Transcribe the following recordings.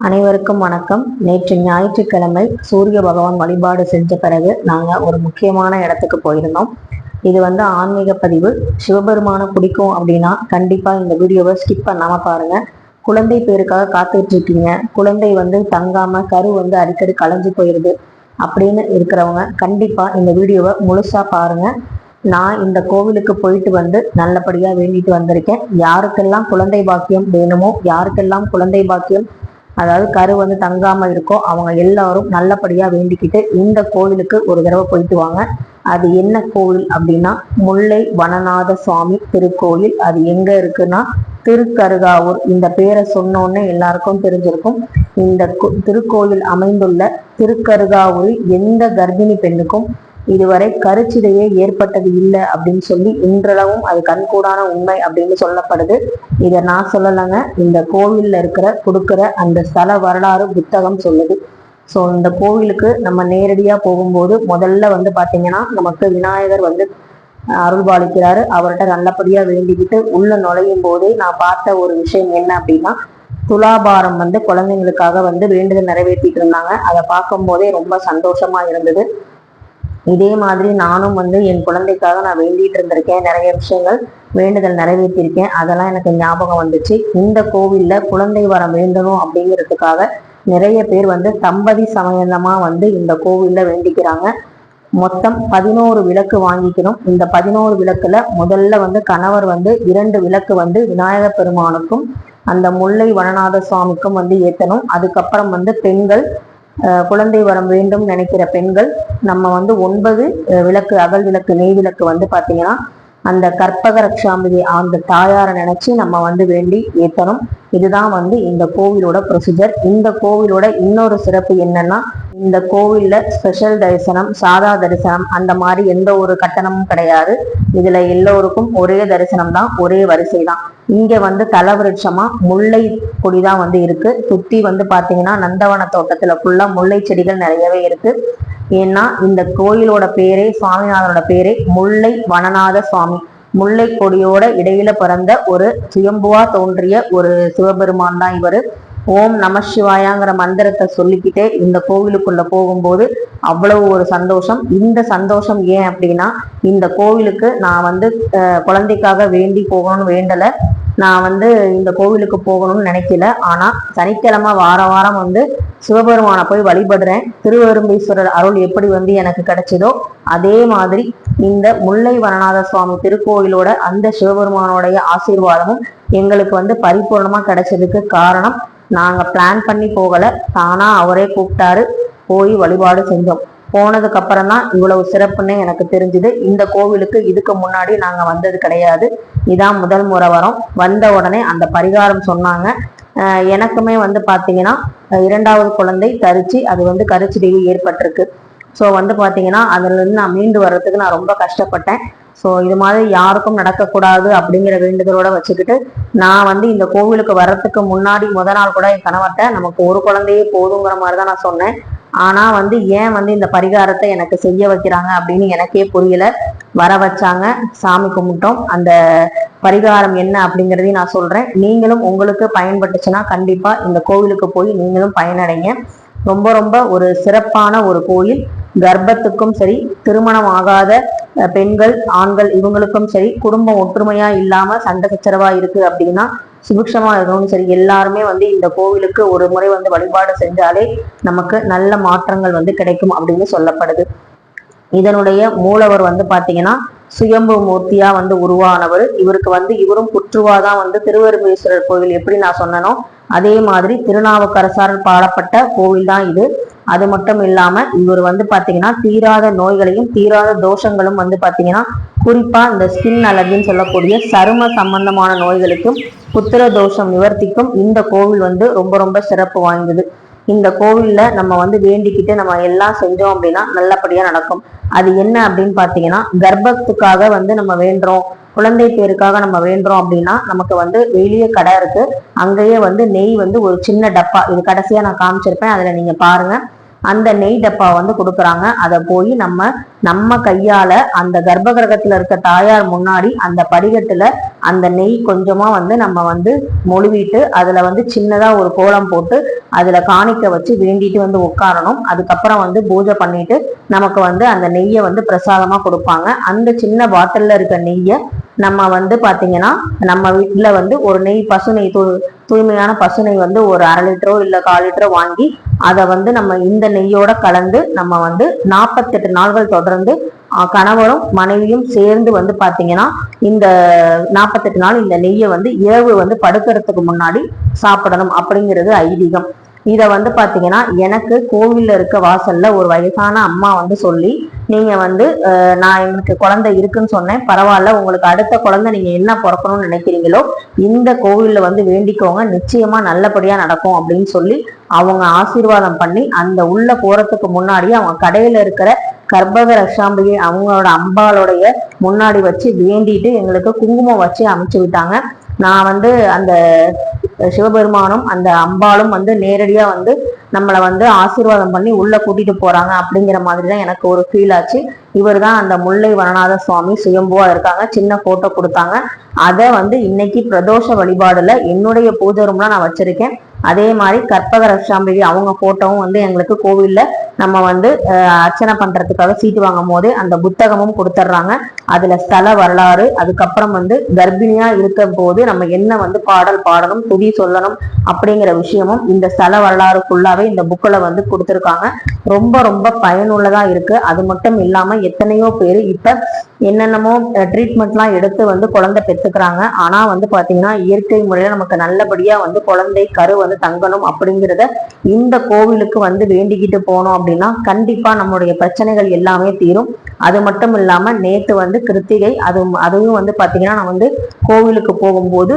அனைவருக்கும் வணக்கம். நேற்று ஞாயிற்றுக்கிழமை சூரிய பகவான் வழிபாடு செஞ்ச பிறகு நாங்கள் ஒரு முக்கியமான இடத்துக்கு போயிருந்தோம். இது வந்து ஆன்மீக பதிவு. சிவபெருமானை பிடிக்கும் அப்படின்னா கண்டிப்பாக இந்த வீடியோவை ஸ்கிப் பண்ணாமல் பாருங்க. குழந்தை பேருக்காக காத்துட்டு இருக்கீங்க குழந்தை வந்து தங்காம கரு வந்து அடிக்கடி களைஞ்சு போயிடுது அப்படின்னு இருக்கிறவங்க கண்டிப்பாக இந்த வீடியோவை முழுசா பாருங்க. நான் இந்த கோவிலுக்கு போயிட்டு வந்து நல்லபடியா வேண்டிட்டு வந்திருக்கேன். யாருக்கெல்லாம் குழந்தை பாக்கியம் வேணுமோ யாருக்கெல்லாம் குழந்தை பாக்கியம் அதாவது கரு வந்து தங்காம இருக்கோ அவங்க எல்லாரும் நல்லபடியா வேண்டிக்கிட்டு இந்த கோவிலுக்கு ஒரு தடவை போயிட்டு வாங்க. அது என்ன கோவில் அப்படின்னா முல்லை வனநாத சுவாமி திருக்கோயில் அது எங்க இருக்குன்னா திருக்கருகாவூர். இந்த பேரை சொன்னோன்னே எல்லாருக்கும் தெரிஞ்சிருக்கும். இந்த திருக்கோயில் அமைந்துள்ள திருக்கருகாவூரில் எந்த கர்ப்பிணி பெண்ணுக்கும் இதுவரை கருச்சிதையே ஏற்பட்டது இல்லை அப்படின்னு சொல்லி இன்றளவும் அது கண்கூடான உண்மை அப்படின்னு சொல்லப்படுது. இதை நான் சொல்லலைங்க. இந்த கோவில்ல இருக்கிற கொடுக்கிற அந்த ஸ்தல வரலாறு புத்தகம் சொல்லுது. ஸோ இந்த கோவிலுக்கு நம்ம நேரடியாக போகும்போது முதல்ல வந்து பார்த்தீங்கன்னா நமக்கு விநாயகர் வந்து அருள்பாலிக்கிறாரு. அவர்கிட்ட நல்லபடியாக வேண்டிக்கிட்டு உள்ள நுழையும் போதே நான் பார்த்த ஒரு விஷயம் என்ன அப்படின்னா துலாபாரம் வந்து குழந்தைங்களுக்காக வந்து வேண்டுதல் நிறைவேற்றிட்டு இருந்தாங்க. அதை பார்க்கும் போதே ரொம்ப சந்தோஷமா இருந்தது. இதே மாதிரி நானும் வந்து என் குழந்தைக்காக நான் வேண்டிட்டு இருந்திருக்கேன். நிறைய விஷயங்கள் வேண்டுதல் நிறைவேற்றியிருக்கேன் அதெல்லாம் எனக்கு ஞாபகம் வந்துச்சு. இந்த கோவில்ல குழந்தை வரம் வேண்டணும் அப்படிங்கிறதுக்காக நிறைய பேர் வந்து தம்பதி சமயந்தமாக வந்து இந்த கோவிலில் வேண்டிக்கிறாங்க. மொத்தம் பதினோரு விளக்கு வாங்கிக்கணும். இந்த பதினோரு விளக்குல முதல்ல வந்து கணவர் வந்து இரண்டு விளக்கு வந்து விநாயகர் பெருமானுக்கும் அந்த முல்லை வனநாத சுவாமிக்கும் வந்து ஏற்றணும் அதுக்கப்புறம் வந்து பெண்கள் குழந்தை வரம் வேண்டும் நினைக்கிற பெண்கள் நம்ம வந்து ஒன்பது அஹ், விளக்கு அகல் விளக்கு நெய் விளக்கு வந்து பாத்தீங்கன்னா அந்த கற்பக ரக்ஷாம்பிகை அந்த தாயாரை நினைச்சு நம்ம வந்து வேண்டி ஏற்றணும் இதுதான் வந்து இந்த கோவிலோட ப்ரொசீஜர் இந்த கோவிலோட இன்னொரு சிறப்பு என்னன்னா இந்த கோவில்ல ஸ்பெஷல் தரிசனம் சாதா தரிசனம் அந்த மாதிரி எந்த ஒரு கட்டணமும் கிடையாது. இதுல எல்லோருக்கும் ஒரே தரிசனம் தான் ஒரே வரிசை தான் இங்க வந்து தலவிருட்சமா முல்லை கொடி தான் வந்து இருக்கு. சுத்தி வந்து பாத்தீங்கன்னா நந்தவன தோட்டத்துல ஃபுல்லா முல்லை செடிகள் நிறையவே இருக்கு. ஏன்னா இந்த கோயிலோட பேரே சுவாமிநாதனோட பேரே முல்லை வனநாத சுவாமி. முல்லை கொடியோட இடையில பிறந்த ஒரு சுயம்புவா தோன்றிய ஒரு சிவபெருமான் தான் இவரு. ஓம் நம சிவாயாங்கிற மந்திரத்தை சொல்லிக்கிட்டே இந்த கோவிலுக்குள்ள போகும்போது அவ்வளவு ஒரு சந்தோஷம். இந்த சந்தோஷம் ஏன் அப்படின்னா இந்த கோவிலுக்கு நான் வந்து குழந்தைக்காக வேண்டி போகணும்னு வேண்டலை. நான் வந்து இந்த கோவிலுக்கு போகணும்னு நினைக்கல. ஆனால் சனிக்கிழமை வார வாரம் வந்து சிவபெருமானை போய் வழிபடுறேன். திருவரும்பீஸ்வரர் அருள் எப்படி வந்து எனக்கு கிடைச்சதோ அதே மாதிரி இந்த முல்லை வனநாத சுவாமி திருக்கோயிலோட அந்த சிவபெருமானோடைய ஆசீர்வாதமும் எங்களுக்கு வந்து பரிபூர்ணமாக கிடைச்சதுக்கு காரணம் நாங்கள் பிளான் பண்ணி போகலை. தானாக அவரே கூப்பிட்டாரு. போய் வழிபாடு செஞ்சோம். போனதுக்கு அப்புறம் தான் இவ்வளவு சிறப்புன்னு எனக்கு தெரிஞ்சுது. இந்த கோவிலுக்கு இதுக்கு முன்னாடி நாங்கள் வந்தது கிடையாது. இதான் முதல் முறை வரோம். வந்த உடனே அந்த பரிகாரம் சொன்னாங்க. எனக்குமே வந்து பார்த்தீங்கன்னா இரண்டாவது குழந்தை தரிச்சு அது வந்து கருச்சிதைவு ஏற்பட்டிருக்கு. ஸோ வந்து பார்த்தீங்கன்னா அதுலேருந்து நான் மீண்டு வர்றதுக்கு நான் ரொம்ப கஷ்டப்பட்டேன். ஸோ இது மாதிரி யாருக்கும் நடக்கக்கூடாது அப்படிங்கிற வேண்டுதலோட வச்சுக்கிட்டு நான் வந்து இந்த கோவிலுக்கு வர்றதுக்கு முன்னாடி முத நாள் கூட என் கணவர்கிட்ட நமக்கு ஒரு குழந்தையே போதுங்கிற மாதிரி தான் நான் சொன்னேன். ஆனால் வந்து ஏன் வந்து இந்த பரிகாரத்தை எனக்கு செய்ய வைக்கிறாங்க அப்படின்னு எனக்கே புரியல. வர வச்சாங்க சாமி கும்பிட்டோம். அந்த பரிகாரம் என்ன அப்படிங்கிறதையும் நான் சொல்கிறேன் நீங்களும் உங்களுக்கு பயன்பட்டுச்சுன்னா கண்டிப்பாக இந்த கோவிலுக்கு போய் நீங்களும் பயனடைங்க. ரொம்ப ரொம்ப ஒரு சிறப்பான ஒரு கோயில். கர்ப்பத்துக்கும் சரி திருமணம் ஆகாத பெண்கள் ஆண்கள் இவங்களுக்கும் சரி குடும்பம் ஒற்றுமையா இல்லாம சண்டை சச்சரவா இருக்கு அப்படின்னா சுபிக்ஷமா இருக்கணும் சரி எல்லாருமே வந்து இந்த கோவிலுக்கு ஒரு முறை வந்து வழிபாடு செஞ்சாலே நமக்கு நல்ல மாற்றங்கள் வந்து கிடைக்கும் அப்படின்னு சொல்லப்படுது. இதனுடைய மூலவர் வந்து பாத்தீங்கன்னா சுயம்பு மூர்த்தியா வந்து உருவானவர். இவருக்கு வந்து இவரும் புற்றுவாதான் வந்து திருவரும்பேஸ்வரர் கோவில் எப்படி நான் சொன்னனோ அதே மாதிரி திருநாவுக்கரசாரல் பாடப்பட்ட கோவில் தான் இது. அது மட்டும் இல்லாம இவர் வந்து பாத்தீங்கன்னா தீராத நோய்களையும் தீராத தோஷங்களும் வந்து பாத்தீங்கன்னா குறிப்பா இந்த ஸ்கின் அலர்ஜின்னு சொல்லக்கூடிய சரும சம்பந்தமான நோய்களுக்கும் புத்திர தோஷம் நிவர்த்திக்கும் இந்த கோவில் வந்து ரொம்ப ரொம்ப சிறப்பு வாய்ந்தது. இந்த கோவில்ல நம்ம வந்து வேண்டிக்கிட்டு நம்ம எல்லாம் செஞ்சோம் அப்படின்னா நல்லபடியா நடக்கும். அது என்ன அப்படின்னு பாத்தீங்கன்னா கர்ப்பத்துக்காக வந்து நம்ம வேண்டுறோம். குழந்தை பேருக்காக நம்ம வேண்டுறோம் அப்படின்னா நமக்கு வந்து வெளியே கடை இருக்கு. அங்கேயே வந்து நெய் வந்து ஒரு சின்ன டப்பா. இது கடைசியா நான் காமிச்சிருப்பேன். அதுல நீங்க பாருங்க. அந்த நெய் டப்பா வந்து கொடுக்குறாங்க. அதை போய் நம்ம நம்ம கையால அந்த கர்ப்ப கிரகத்துல இருக்க தாயார் முன்னாடி அந்த படிகட்டுல அந்த நெய் கொஞ்சமா வந்து நம்ம வந்து மொழுவிட்டு அதுல வந்து சின்னதா ஒரு கோலம் போட்டு அதுல காணிக்க வச்சு வேண்டிட்டு வந்து உட்காரணும். அதுக்கப்புறம் வந்து பூஜை பண்ணிட்டு நமக்கு வந்து அந்த நெய்யை வந்து பிரசாதமா கொடுப்பாங்க. அந்த சின்ன பாட்டில்ல இருக்க நெய்யை நம்ம வந்து பார்த்தீங்கன்னா நம்ம வீட்டில் வந்து ஒரு நெய் பசு நெய் தூ தூய்மையான பசு நெய் வந்து ஒரு அரை லிட்டரோ இல்லை கால் லிட்டரோ வாங்கி அதை வந்து நம்ம இந்த நெய்யோட கலந்து நம்ம வந்து நாற்பத்தெட்டு நாள்கள் தொடர்ந்து கணவரும் மனைவியும் சேர்ந்து வந்து பார்த்தீங்கன்னா இந்த நாற்பத்தெட்டு நாள் இந்த நெய்யை வந்து இரவு வந்து படுக்கிறதுக்கு முன்னாடி சாப்பிடணும் அப்படிங்கிறது ஐதீகம். இதை வந்து பார்த்தீங்கன்னா எனக்கு கோவில்ல இருக்க வாசலில் ஒரு வயசான அம்மா வந்து சொல்லி நீங்கள் வந்து நான் எனக்கு குழந்தை இருக்குன்னு சொன்னேன். பரவாயில்ல உங்களுக்கு அடுத்த குழந்தை நீங்கள் என்ன பிறக்கணும்னு நினைக்கிறீங்களோ இந்த கோவிலில் வந்து வேண்டிக்கோங்க. நிச்சயமாக நல்லபடியாக நடக்கும் அப்படின்னு சொல்லி அவங்க ஆசீர்வாதம் பண்ணி அந்த உள்ள போகிறதுக்கு முன்னாடியே அவங்க கடையில் இருக்கிற கர்ப்பக ரஷாம்பிகை அவங்களோட அம்பாளுடைய முன்னாடி வச்சு வேண்டிட்டு எங்களுக்கு குங்குமம் வச்சு அமைச்சு விட்டாங்க. நான் வந்து அந்த சிவபெருமானும் அந்த அம்பாளும் வந்து நேரடியாக வந்து நம்மளை வந்து ஆசீர்வாதம் பண்ணி உள்ளே கூட்டிகிட்டு போகிறாங்க அப்படிங்கிற மாதிரி தான் எனக்கு ஒரு ஃபீல் ஆச்சு. இவர் தான் அந்த முல்லை வனநாத சுவாமி சுயம்புவாக இருக்காங்க சின்ன ஃபோட்டோ கொடுத்தாங்க. அதை வந்து இன்னைக்கு பிரதோஷ வழிபாடில் என்னுடைய பூஜை ரூம்லாம் நான் வச்சுருக்கேன். அதே மாதிரி கற்பக ரஷாம்பிகை அவங்க ஃபோட்டோவும் வந்து எங்களுக்கு கோவில்ல நம்ம வந்து அர்ச்சனை பண்ணுறதுக்காக சீட்டு வாங்கும் போது அந்த புத்தகமும் கொடுத்துட்றாங்க. அதுல ஸ்தல வரலாறு அதுக்கப்புறம் வந்து கர்ப்பிணியா இருக்கும் போது நம்ம என்ன வந்து பாடல் பாடணும் துதி சொல்லணும் அப்படிங்கிற விஷயமும் இந்த ஸ்தல வரலாறு ஃபுல்லாவே இந்த புக்கில் வந்து கொடுத்துருக்காங்க. ரொம்ப ரொம்ப பயனுள்ளதா இருக்கு. அது மட்டும் இல்லாம எத்தனையோ பேர் இப்ப என்னென்னமோ ட்ரீட்மெண்ட்லாம் எடுத்து வந்து குழந்தை பெற்றுக்கிறாங்க. ஆனா வந்து பாத்தீங்கன்னா இயற்கை முறையில நமக்கு நல்லபடியா வந்து குழந்தை கரு வந்து தங்கணும் அப்படிங்கிறத இந்த கோவிலுக்கு வந்து வேண்டிக்கிட்டு போனோம் அப்படின்னா கண்டிப்பா நம்மளுடைய பிரச்சனைகள் எல்லாமே தீரும். அது மட்டும் இல்லாம நேத்து வந்து கிருத்திகை அது அதுவும் வந்து பார்த்தீங்கன்னா நான் வந்து கோவிலுக்கு போகும்போது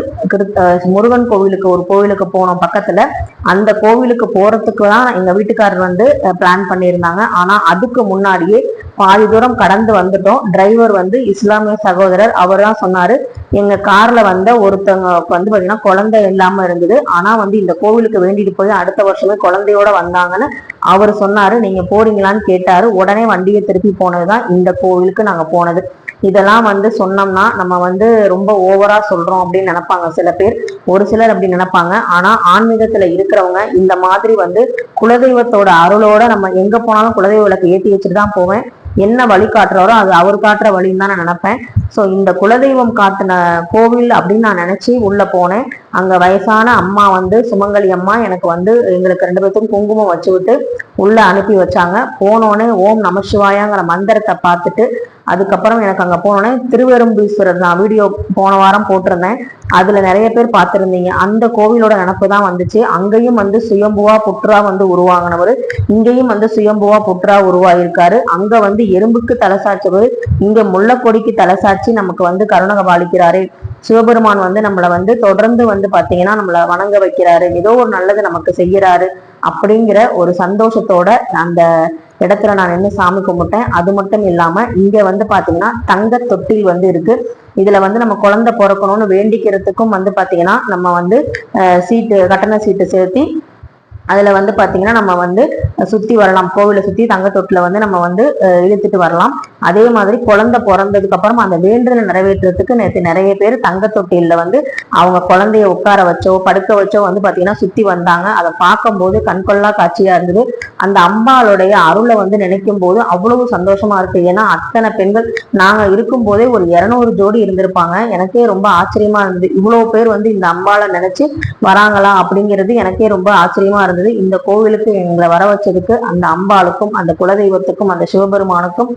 முருகன் கோவிலுக்கு ஒரு கோவிலுக்கு போனோம் பக்கத்தில். அந்த கோவிலுக்கு போகிறதுக்கு தான் எங்கள் வீட்டுக்காரர் வந்து பிளான் பண்ணியிருந்தாங்க. ஆனால் அதுக்கு முன்னாடியே பாதி தூரம் கடந்து வந்துட்டோம். டிரைவர் வந்து இஸ்லாமிய சகோதரர் அவர் தான் சொன்னார் எங்கள் காரில் வந்த ஒருத்தவங்க வந்து பார்த்தீங்கன்னா குழந்தை இல்லாமல் இருந்தது. ஆனால் வந்து இந்த கோவிலுக்கு வேண்டிட்டு போய் அடுத்த வருஷமே குழந்தையோட வந்தாங்கன்னு அவர் சொன்னார். நீங்கள் போறீங்களான்னு கேட்டார். உடனே வண்டியை திருப்பி போனதுதான் இந்த கோவிலுக்கு நாங்கள் போனது. இதெல்லாம் வந்து சொன்னோம்னா நம்ம வந்து ரொம்ப ஓவரா சொல்றோம் அப்படின்னு நினைப்பாங்க. சில பேர் ஒரு சிலர் அப்படி நினைப்பாங்க. ஆனா ஆன்மீகத்துல இருக்கிறவங்க இந்த மாதிரி வந்து குலதெய்வத்தோட அருளோட நம்ம எங்க போனாலும் குலதெய்வ விளக்கு ஏற்றி வச்சுட்டு தான் போவேன். என்ன வழி காட்டுறாரோ அது அவர் காட்டுற வழின்னு தான் நான் நினைப்பேன். ஸோ இந்த குலதெய்வம் காட்டின கோவில் அப்படின்னு நான் நினச்சி உள்ள போனேன். அங்க வயசான அம்மா வந்து சுமங்கலி அம்மா எனக்கு வந்து எங்களுக்கு ரெண்டு பேர்த்துக்கும் குங்குமம் வச்சு விட்டு உள்ள அனுப்பி வச்சாங்க. போனோடனே ஓம் நமசிவாயாங்கிற மந்திரத்தை பார்த்துட்டு அதுக்கப்புறம் எனக்கு அங்கே போனோன்னே திருவெரும்பீஸ்வரர் நான் வீடியோ போன வாரம் போட்டிருந்தேன். அதில் நிறைய பேர் பார்த்துருந்தீங்க. அந்த கோவிலோட நினப்பு தான் வந்துச்சு. அங்கேயும் வந்து சுயம்புவா புற்றா வந்து உருவாங்கினவர். இங்கேயும் வந்து சுயம்புவா புற்றா உருவாயிருக்காரு. அங்கே வந்து எறும்புக்கு தலை சாய்ச்சவர் முல்லைக்கொடிக்கு முள்ளக்கொடிக்கு தலை சாய்ச்சி நமக்கு வந்து கருணக பாலிக்கிறாரு சிவபெருமான் வந்து நம்மளை வந்து தொடர்ந்து வந்து பார்த்தீங்கன்னா நம்மளை வணங்க வைக்கிறாரு. ஏதோ ஒரு நல்லது நமக்கு செய்யறாரு அப்படிங்கிற ஒரு சந்தோஷத்தோட அந்த இடத்துல நான் நின்று சாமி கும்பிட்டேன். அது மட்டும் இல்லாம இங்க வந்து பாத்தீங்கன்னா தங்க தொட்டில் வந்து இருக்கு. இதுல வந்து நம்ம குழந்தை பிறக்கணும்னு வேண்டிக்கிறதுக்கும் வந்து பாத்தீங்கன்னா நம்ம வந்து சீட்டு கட்டண சீட்டு செலுத்தி அதுல வந்து பாத்தீங்கன்னா நம்ம வந்து சுத்தி வரலாம். கோவிலை சுத்தி தங்க தொட்டில வந்து நம்ம வந்து இழுத்துட்டு வரலாம். அதே மாதிரி குழந்தை பிறந்ததுக்கு அப்புறம் அந்த வேண்டுதலை நிறைவேற்றுறதுக்கு நேற்று நிறைய பேர் தங்க தொட்டில வந்து அவங்க குழந்தைய உட்கார வச்சோ படுக்க வச்சோ வந்து பாத்தீங்கன்னா சுத்தி வந்தாங்க. அதை பார்க்கும்போது கண்கொள்ளா காட்சியா இருந்தது. அந்த அம்பாளுடைய அருளை வந்து நினைக்கும் போது அவ்வளவு சந்தோஷமா இருக்கு. ஏன்னா அத்தனை பெண்கள் நாங்க இருக்கும் போதே ஒரு இருநூறு ஜோடி இருந்திருப்பாங்க. எனக்கே ரொம்ப ஆச்சரியமா இருந்தது. இவ்வளவு பேர் வந்து இந்த அம்பாவை நினைச்சு வராங்களா அப்படிங்கிறது எனக்கே ரொம்ப ஆச்சரியமா இருந்தது. இந்த கோவிலுக்கு எங்களை வர வச்சதுக்கு அந்த அம்பாளுக்கும் அந்த குலதெய்வத்துக்கும் அந்த சிவபெருமானுக்கும்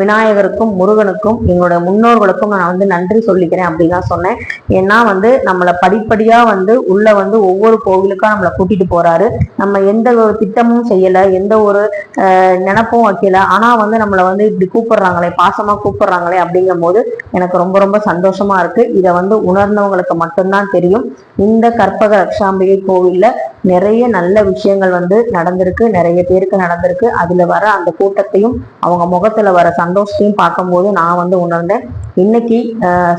விநாயகருக்கும் முருகனுக்கும் எங்களோட முன்னோர்களுக்கும் நான் வந்து நன்றி சொல்லிக்கிறேன் அப்படின்னு தான் சொன்னேன். ஏன்னா வந்து நம்மளை படிப்படியா வந்து உள்ள வந்து ஒவ்வொரு கோவிலுக்கும் நம்மளை கூட்டிட்டு போறாரு. நம்ம எந்த ஒரு திட்டமும் செய்யல எந்த ஒரு நினப்பும் நினைப்பும் வைக்கல. ஆனா வந்து நம்மளை வந்து இப்படி கூப்பிடுறாங்களே பாசமாக கூப்பிடுறாங்களே அப்படிங்கும் போது எனக்கு ரொம்ப ரொம்ப சந்தோஷமா இருக்கு. இதை வந்து உணர்ந்தவங்களுக்கு மட்டும்தான் தெரியும். இந்த கற்பக ரக்ஷாம்பிகை கோவில்ல நிறைய நல்ல விஷயங்கள் வந்து நடந்திருக்கு. நிறைய பேருக்கு நடந்திருக்கு. அதில் வர அந்த கூட்டத்தையும் அவங்க முகத்தில் வர சந்தோஷத்தையும் பார்க்கும்போது நான் வந்து உணர்ந்தேன். இன்னைக்கு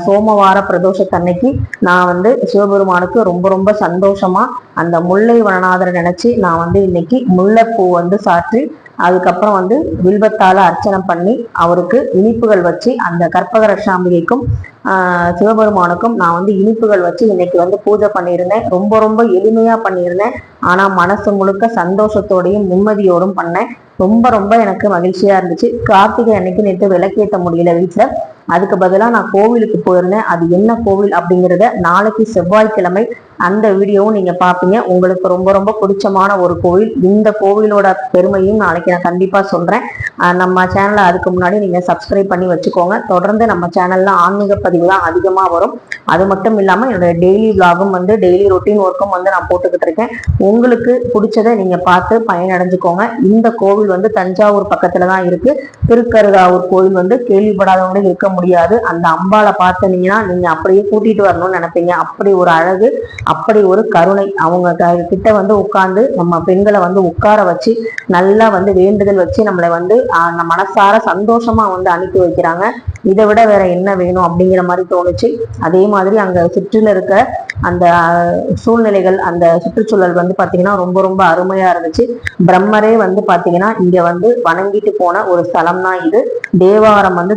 சோமவார பிரதோஷத்தன்னைக்கு நான் வந்து சிவபெருமானுக்கு ரொம்ப ரொம்ப சந்தோஷமா அந்த முல்லை வனநாதரை நினைச்சு நான் வந்து இன்னைக்கு முல்லைப்பூ வந்து சாற்றி அதுக்கப்புறம் வந்து வில்வத்தால அர்ச்சனை பண்ணி அவருக்கு இனிப்புகள் வச்சு அந்த கற்பகரட்சாம்பிகைக்கும் ஆஹ் சிவபெருமானுக்கும் நான் வந்து இனிப்புகள் வச்சு இன்னைக்கு வந்து பூஜை பண்ணியிருந்தேன். ரொம்ப ரொம்ப எளிமையா பண்ணியிருந்தேன். ஆனா மனசு முழுக்க சந்தோஷத்தோடையும் நிம்மதியோடும் பண்ணேன். ரொம்ப ரொம்ப எனக்கு மகிழ்ச்சியா இருந்துச்சு. கார்த்திகை அன்னைக்கு நேற்று விளக்கேற்ற முடியல வீட்டில் அதுக்கு பதிலாக நான் கோவிலுக்கு போயிருந்தேன். அது என்ன கோவில் அப்படிங்கிறத நாளைக்கு செவ்வாய்க்கிழமை அந்த வீடியோவும் நீங்க பார்ப்பீங்க உங்களுக்கு ரொம்ப ரொம்ப பிடிச்சமான ஒரு கோவில். இந்த கோவிலோட பெருமையும் நாளைக்கு நான் கண்டிப்பா சொல்றேன். நம்ம சேனலை அதுக்கு முன்னாடி நீங்க சப்ஸ்கிரைப் பண்ணி வச்சுக்கோங்க. தொடர்ந்து நம்ம சேனல்ல ஆன்மீக பதிவு தான் அதிகமா வரும். அது மட்டும் இல்லாம என்னோட டெய்லி விளாகும் வந்து டெய்லி ரொட்டீன் ஒர்க்கும் வந்து நான் போட்டுக்கிட்டு இருக்கேன். உங்களுக்கு பிடிச்சதை நீங்க பார்த்து பயனடைஞ்சுக்கோங்க. இந்த கோவில் வந்து தஞ்சாவூர் பக்கத்துல தான் இருக்கு. திருக்கருகாவூர் கோவில் வந்து கேள்விப்படாதவங்களும் இருக்க முடியும் முடியாது. அந்த அம்பாளை பார்த்தீங்கன்னா நீங்க அப்படியே கூட்டிட்டு வரணும்னு நினைப்பீங்க. அப்படி ஒரு அழகு அப்படி ஒரு கருணை அவங்க கிட்ட வந்து உட்கார்ந்து நம்ம பெண்களை வந்து உட்கார வச்சு நல்லா வந்து வேண்டுதல் வச்சு நம்மளை வந்து நம்ம மனசார சந்தோஷமா வந்து அனுப்பி வைக்கிறாங்க. இதை விட வேற என்ன வேணும் அப்படிங்கிற மாதிரி தோணுச்சு. அதே மாதிரி அங்க சுற்றில இருக்க அந்த சூழ்நிலைகள் அந்த சுற்றுச்சூழல் வந்து பாத்தீங்கன்னா ரொம்ப ரொம்ப அருமையா இருந்துச்சு. பிரம்மரே வந்து பாத்தீங்கன்னா இங்க வந்து வணங்கிட்டு போன ஒரு ஸ்தலம் தான் இது. தேவாரம் வந்து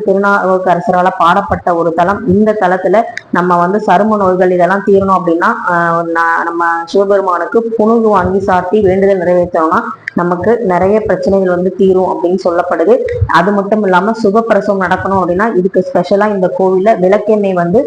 அரசரால் பாடப்பட்ட ஒரு தலம் இந்த தலத்துல நம்ம வந்து சரும நோய்கள் இதெல்லாம் தீரணும் அப்படின்னா ஆஹ், நம்ம சிவபெருமானுக்கு புணுகு வாங்கி சாட்டி வேண்டுதல் நிறைவேற்றோம்னா நமக்கு நிறைய பிரச்சனைகள் வந்து தீரும் அப்படின்னு சொல்லப்படுது. அது மட்டும் இல்லாம சுகப்பிரசவம் நடக்கணும் அப்படின்னா இதுக்கு ஸ்பெஷலா இந்த கோவில்ல விளக்கெண்ணெய் வந்து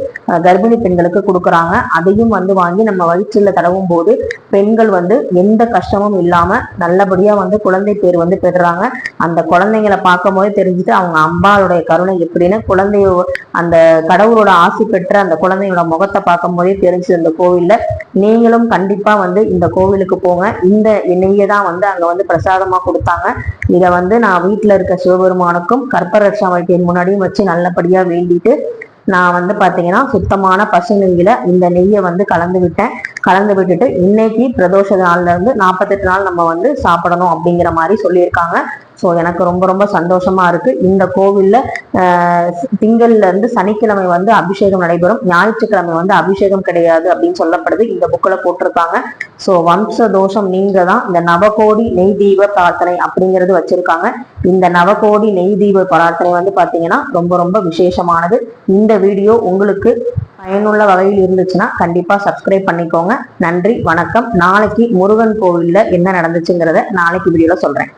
கர்ப்பிணி பெண்களுக்கு கொடுக்குறாங்க. அதையும் வந்து வாங்கி நம்ம வயிற்றுல தடவும் போது பெண்கள் வந்து எந்த கஷ்டமும் இல்லாம நல்லபடியா வந்து குழந்தை பேர் வந்து பெறுறாங்க. அந்த குழந்தைங்களை பார்க்கும் போதே தெரிஞ்சுட்டு அவங்க அம்பாளுடைய கருணை எப்படின்னு குழந்தைய அந்த கடவுளோட ஆசி பெற்ற அந்த குழந்தையோட முகத்தை பார்க்கும் போதே தெரிஞ்சு இந்த கோவில்ல. நீங்களும் கண்டிப்பா வந்து இந்த கோவிலுக்கு போங்க. இந்த நெய்யை தான் வந்து அங்க வந்து பிரசாதமா கொடுத்தாங்க. இதை வந்து நான் வீட்டில் இருக்க சிவபெருமானுக்கும் கற்பரட்சாமத்தின் முன்னாடியும் வச்சு நல்லபடியா வேண்டிட்டு நான் வந்து பாத்தீங்கன்னா சுத்தமான பசு நெய்யில் இந்த நெய்யை வந்து கலந்து விட்டேன். கலந்து விட்டுட்டு இன்னைக்கு பிரதோஷ நாள்ல இருந்து நாற்பத்தெட்டு நாள் நம்ம வந்து சாப்பிடணும் அப்படிங்கிற மாதிரி சொல்லியிருக்காங்க. ஸோ எனக்கு ரொம்ப ரொம்ப சந்தோஷமா இருக்கு. இந்த கோவில்ல ஆஹ் திங்கள்ல இருந்து சனிக்கிழமை வந்து அபிஷேகம் நடைபெறும். ஞாயிற்றுக்கிழமை வந்து அபிஷேகம் கிடையாது அப்படின்னு சொல்லப்படுது. இந்த புக்கில் போட்டிருக்காங்க. ஸோ வம்ச தோஷம் நீங்க தான் இந்த நவகோடி நெய் தீப பிரார்த்தனை அப்படிங்கிறது வச்சிருக்காங்க. இந்த நவகோடி நெய் தீப பிரார்த்தனை வந்து பாத்தீங்கன்னா ரொம்ப ரொம்ப விசேஷமானது. இந்த வீடியோ உங்களுக்கு பயனுள்ள வகையில் இருந்துச்சுன்னா கண்டிப்பா சப்ஸ்கிரைப் பண்ணிக்கோங்க. நன்றி வணக்கம். நாளைக்கு முருகன் கோவில்ல என்ன நடந்துச்சுங்கிறத நாளைக்கு வீடியோவில் சொல்றேன்.